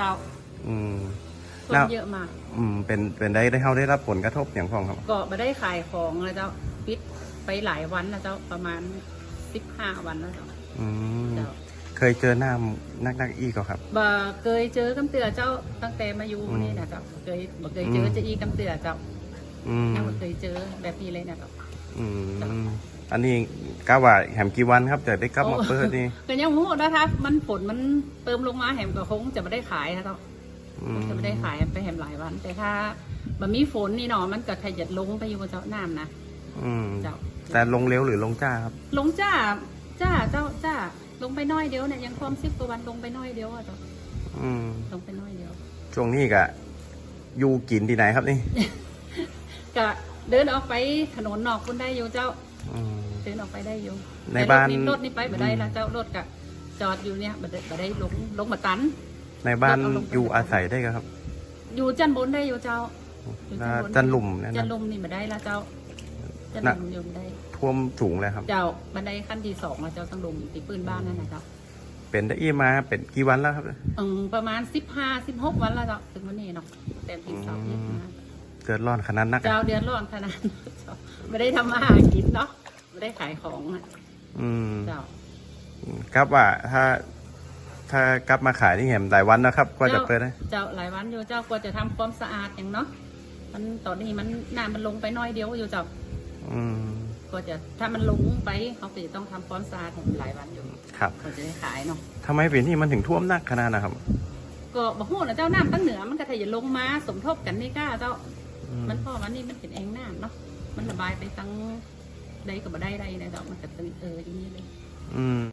เจ้าอืมท่แล้ววมเยอะมาก อืมเป็นเป็นได้ได้เขาได้รับผลกระทบอย่างพ้องครับ ก็มาได้ขายของนะเจ้าปิดไปหลายวันนะเจ้าประมาณสิบห้าวันแล้วเจ้าอืมเจ้าเคยเจอหน้านักนักอีก็ครับ บ่เคยเจอกำเตือเจ้าตั้งแต่มาอยู่อืมนี่นะเจ้าเคยบ่เคยเจออืมจะอีกำเตือเจ้าอืมยังบ่เคยเจอแบบนี้เลยนะเจ้า อืม อันนี้กะว่าแหมกี่วันครับจะได้กลับมาโอ้เปิดนี่ก็ยังหูนะคะมันฝนมันเติมลงมาแหมก็คงจะไม่ได้ขายนะเจ้าอืมจะไม่ได้ขายไปแหมหลายวัน แต่ถ้าบ่มีฝนนี่เนาะมันก็ขยัดลงไปอยู่บนเจ้าน้ำนะอืมเจ้าแต่ลงเร็วหรือลงจ้าครับ ลงจ้าจ้าเจ้าจ้าลงไปน้อยเดียวเนี่ยยังความซิบกว่าวันลงไปน้อยเดียวอะเจ้าอืมลงไปน้อยเดียว ช่วงนี้กะอยู่กินที่ไหนครับนี่ก็เดินออกไปถนนนอกคุณได้อยู่เจ้าอืม เดินออกไปได้อยู่ในบ้าน แต่รถนี่รถนี่ไปบ่ได้ละอืมเจ้ารถกะจอดอยู่เนี่ยบ่ได้บ่ได้ลงลงมาตัน ในบ้านเอาลงไปอยู่อาศัยได้ครับ อยู่จันบนได้อยู่เจ้าอยู่น่าบจันหลุมเนยจันนะ ลุมนี่บ่ได้ละเจ้าจันน่ะลุมอยู่บ่ได้ ท่วมสูงเลยครับ เจ้าบันไดขั้นที่สองละเจ้าต้องลงตีปืนบ้านนั่นนะเจ้าเป็นได้อี้มาเป็นกี่วันแล้วครับ อืมประมาณสิบห้าสิบหกวันละเจ้าถึงวันนี้เนาะเต็มที่สองที่มาเกิดร้อนขนาดนักอะเจ้าเดือนร้อนขนาดนั้นเจ้าไม่ได้ทำมาหากินเนาะ ไม่ได้ขายของอะอืมเจ้า ครับว่าถ้า ถ้ากลับมาขายที่แหมหลายวันนะครับกว่าจะเปิดได้เจ้าหลายวันอยู่เจ้ากว่าจะทำความสะอาดอย่างเนาะ มันตอนนี้มันน้ำมันลงไปน้อยเดียวอยู่เจ้าอืมกว่าจะถ้ามันลงไปเขาก็จะต้องทำความสะอาดหลายวันอยู่ครับกว่าจะได้ขายเนาะ ทำไมปีนี้มันถึงท่วมหนักขนาดนะครับก็บอกโหนะเจ้าน้ำตั้งเหนือมันก็ถ้าอย่าลงมาสมทบกันไม่กล้าเจ้า อืมมันเพราะวันนี้มันเป็นแองน้ำเนาะ มันระบายไปทั้ง ไดกับบ่ได้ไดนะเจ้ามันก็ตึงเอออย่างนี้เลย อืม